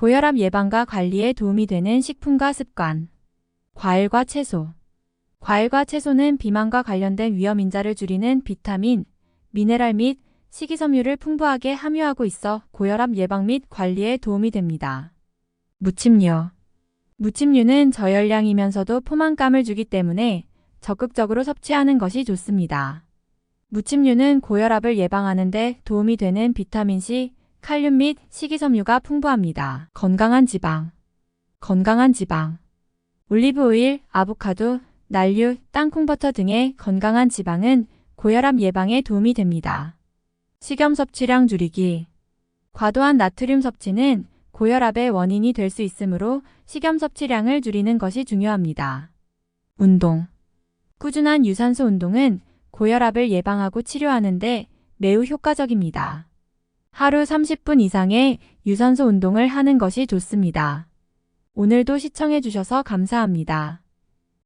고혈압 예방과 관리에 도움이 되는 식품과 습관. 과일과 채소. 과일과 채소는 비만과 관련된 위험 인자를 줄이는 비타민, 미네랄 및 식이섬유를 풍부하게 함유하고 있어 고혈압 예방 및 관리에 도움이 됩니다. 무침류. 무침류는 저열량이면서도 포만감을 주기 때문에 적극적으로 섭취하는 것이 좋습니다. 무침류는 고혈압을 예방하는 데 도움이 되는 비타민C, 칼륨 및 식이섬유가 풍부합니다. 건강한 지방. 건강한 지방. 올리브 오일, 아보카도, 난류, 땅콩버터 등의 건강한 지방은 고혈압 예방에 도움이 됩니다. 식염 섭취량 줄이기. 과도한 나트륨 섭취는 고혈압의 원인이 될 수 있으므로 식염 섭취량을 줄이는 것이 중요합니다. 운동. 꾸준한 유산소 운동은 고혈압을 예방하고 치료하는데 매우 효과적입니다. 하루 30분 이상의 유산소 운동을 하는 것이 좋습니다. 오늘도 시청해 주셔서 감사합니다.